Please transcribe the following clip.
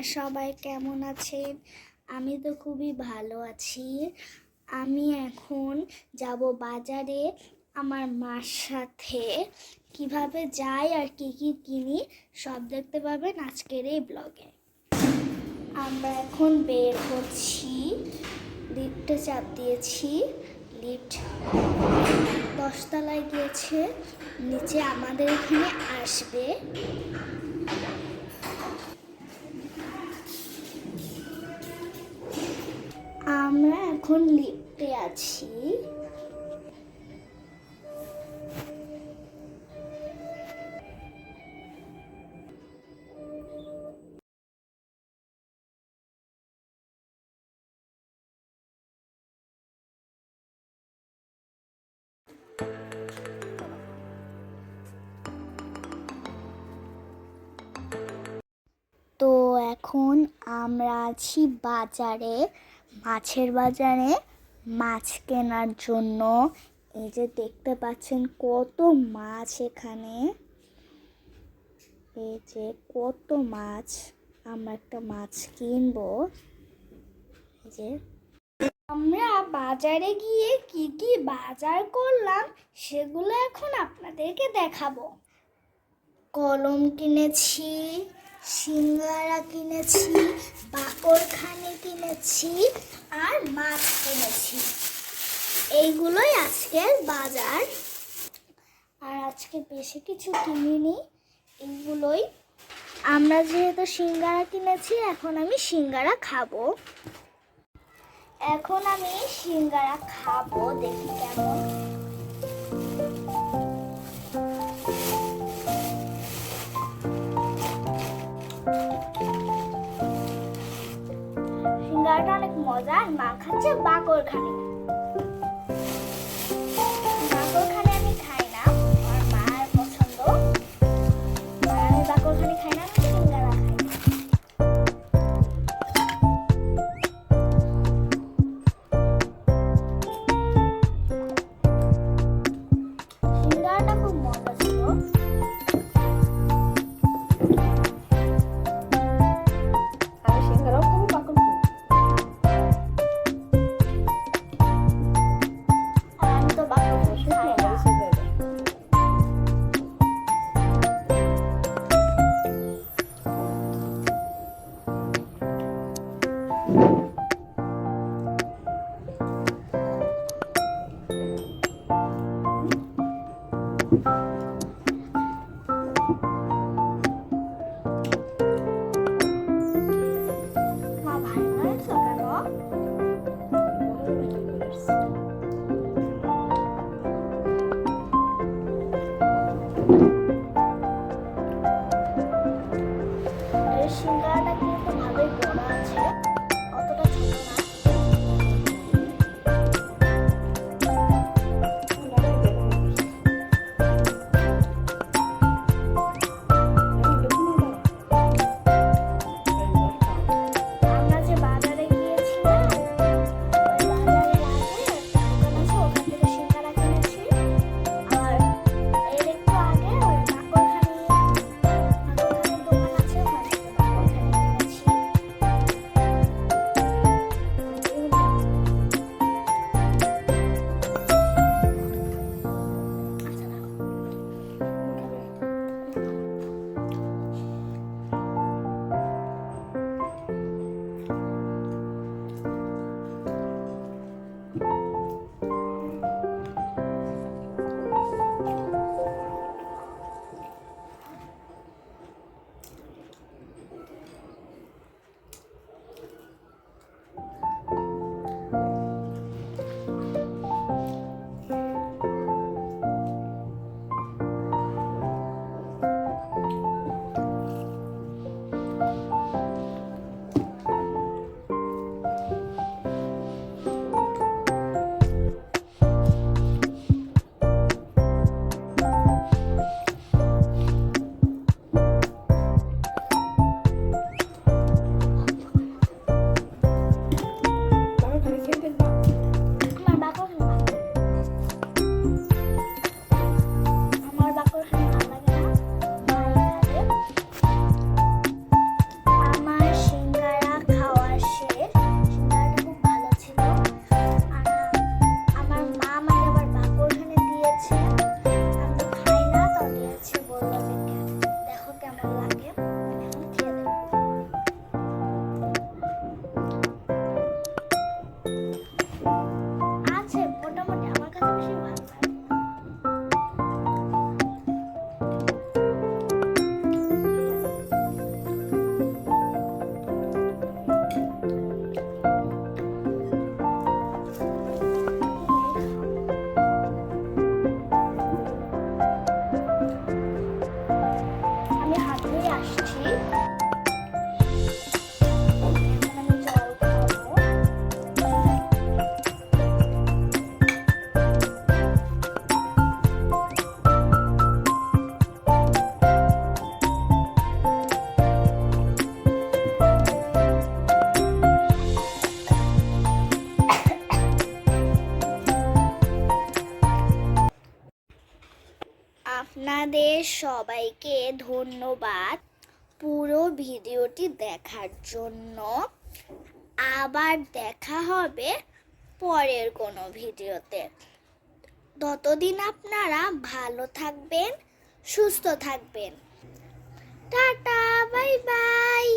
আপনারা সবাই কেমন আছেন? আমি তো খুবই ভালো আছি। আমি এখন যাব বাজারে আমার মার সাথে। কীভাবে যাই আর কি কি কিনি সব দেখতে পাবেন আজকের এই ব্লগে। আমরা এখন বের হচ্ছি। লিফটে চাপ দিয়েছি। লিফট দশতলায় গিয়েছে। নিচে আমাদের এখানে আসবে। এখন লিফটে আছি। তো এখন আমরা আছি বাজারে। মাছের বাজারে মাছ কেনার জন্য। এই যে দেখতে পাচ্ছেন কত মাছ এখানে। এই যে কত মাছ, আমরা একটা মাছ কিনবো। এই যে আমরা বাজারে গিয়ে কি কি বাজার করলাম, সেগুলো এখন আপনাদেরকে দেখাবো। কলম কিনেছি সিঙ্গারা কিনেছি বাকরখানি কিনেছি আর মাছ কিনেছি। এইগুলোই আজকের বাজার। আর আজকে বেশি কিছু কিনিনি, এইগুলোই। আমরা যেহেতু সিঙ্গারা কিনেছি, এখন আমি সিঙ্গারা খাব। এখন আমি সিঙ্গারা খাব, দেখি কেমন মজা মা খাচ্ছে বাকর খানি আপনাদের সবাইকে ধন্যবাদ পুরো ভিডিওটি দেখার জন্য। আবার দেখা হবে পরের কোনো ভিডিওতে। ততদিন আপনারা ভালো থাকবেন, সুস্থ থাকবেন। Tata, bye bye.